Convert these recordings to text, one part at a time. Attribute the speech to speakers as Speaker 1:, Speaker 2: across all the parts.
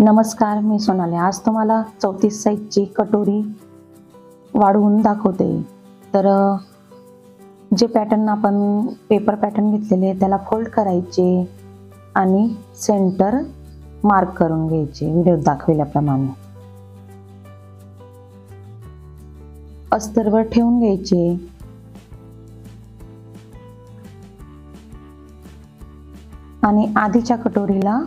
Speaker 1: नमस्कार मी सोनाली. आज तुम्हाला चौतीस साईजची कटोरी वाढवून दाखवते. तर जे पॅटर्न आपण पेपर पॅटर्न घेतलेले त्याला फोल्ड करायचे आणि सेंटर मार्क करून घ्यायचे व्हिडिओत दाखविल्याप्रमाणे. अस्तरवर ठेवून घ्यायचे. आणि आधीच्या कटोरीला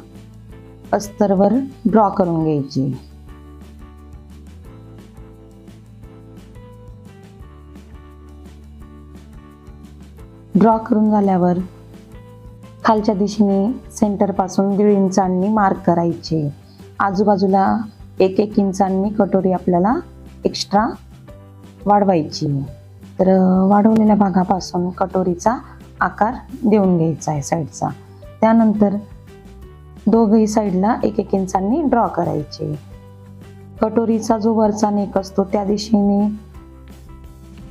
Speaker 1: अस्तरवर ड्रॉ करून घ्यायची. ड्रॉ करून झाल्यावर खालच्या दिशेने सेंटरपासून दीड इंचांनी मार्क करायचे. आजूबाजूला एक एक इंचांनी कटोरी आपल्याला एक्स्ट्रा वाढवायची. तर वाढवलेल्या भागापासून कटोरीचा आकार देऊन घ्यायचा आहे साईडचा त्यानंतर दोघही साईडला एक एक इंचांनी ड्रॉ करायचे. कटोरीचा जो वरचा नेक असतो त्या दिशेने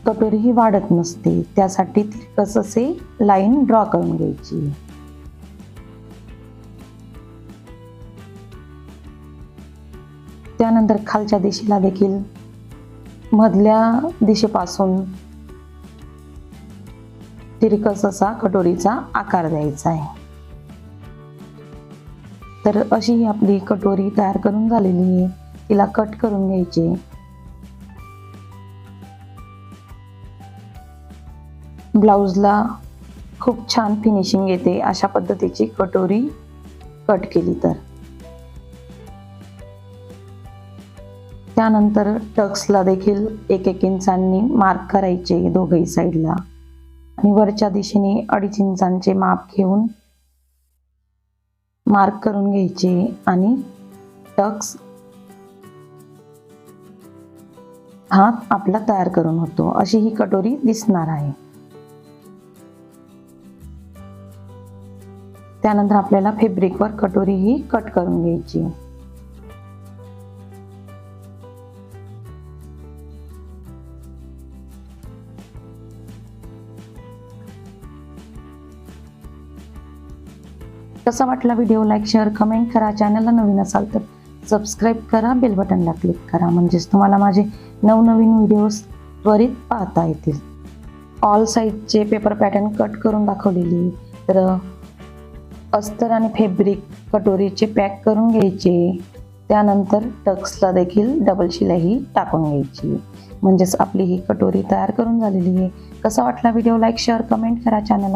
Speaker 1: कटोरी ही वाढत नसते त्यासाठी तिरकस असे लाईन ड्रॉ करून घ्यायची. त्यानंतर खालच्या दिशेला देखील मधल्या दिशेपासून तिरकस असा कटोरीचा आकार द्यायचा आहे. तर अशी ही आपली कटोरी तयार करून झालेली आहे. तिला कट करून घ्यायची. ब्लाऊजला खूप छान फिनिशिंग येते अशा पद्धतीची कटोरी कट केली तर. त्यानंतर टक्सला देखील एक एक इंचांनी मार्क करायचे दोघही साईडला आणि वरच्या दिशेने अडीच इंचांचे माप घेऊन मार्क करून घ्यायचे आणि टक्स हा आपला तयार करून होतो. अशी ही कटोरी दिसणार आहे. त्यानंतर आपल्याला फेब्रिकवर कटोरी ही कट करून घ्यायची. कसा वाटला व्हिडिओ? लाईक शेअर कमेंट करा. चॅनलला नवीन असाल तर सबस्क्राईब करा. बेल बटनला क्लिक करा. म्हणजेच तुम्हाला माझे नवनवीन व्हिडिओज त्वरित पाहता येतील. ऑल साईडचे पेपर पॅटर्न कट करून दाखवलेली. तर अस्तर आणि फेब्रिक कटोरीचे पॅक करून घ्यायचे. त्यानंतर टक्सला देखील डबल शिलाई टाकून घ्यायची. म्हणजेच आपली ही कटोरी तयार करून झालेली आहे. कसा वाटला व्हिडिओ? लाईक शेअर कमेंट करा. चॅनल